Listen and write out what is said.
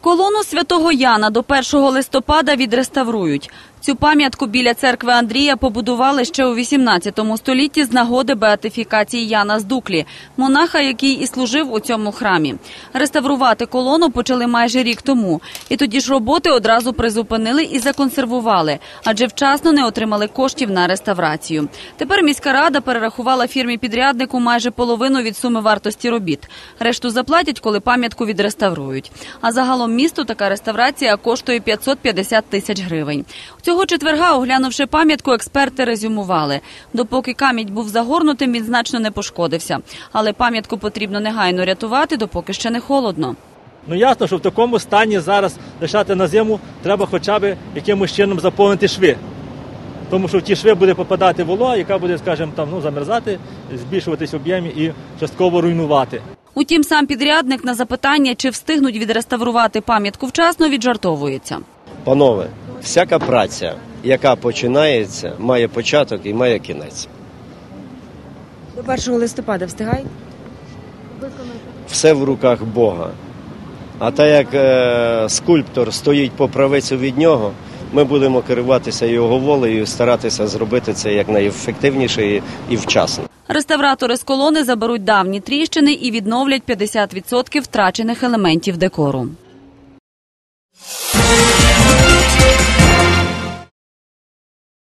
Колону святого Яна до 1 листопада відреставрують. Цю пам'ятку біля церкви Андрія побудували ще у 18 столітті з нагоди беатифікації Яна з Дуклі, монаха, який і служив у цьому храмі. Реставрувати колону почали майже рік тому. І тоді ж роботи одразу призупинили і законсервували, адже вчасно не отримали коштів на реставрацію. Тепер міська рада перерахувала фірмі-підряднику майже половину від суми вартості робіт. Решту заплатять, коли пам'ятку відреставрують. А загалом місту така реставрація коштує 550 тисяч гривень. Цього четверга, оглянувши пам'ятку, експерти резюмували. Допоки камінь був загорнутим, він значно не пошкодився. Але пам'ятку потрібно негайно рятувати, допоки ще не холодно. Ну ясно, що в такому стані зараз лишати на зиму треба хоча б якимось чином заповнити шви. Тому що в ті шви буде попадати волога, яка буде, скажімо, там ну замерзати, збільшуватись в об'ємі і частково руйнувати. Утім, сам підрядник на запитання, чи встигнуть відреставрувати пам'ятку вчасно, віджартовується. Панове, всяка праця, яка починається, має початок і має кінець. До 1 листопада встигаєте? Все в руках Бога. А так як е, скульптор стоїть по правицю від нього, ми будемо керуватися його волею і старатися зробити це якнайефективніше і, і вчасно. Реставратори з колони заберуть давні тріщини і відновлять 50% втрачених елементів декору.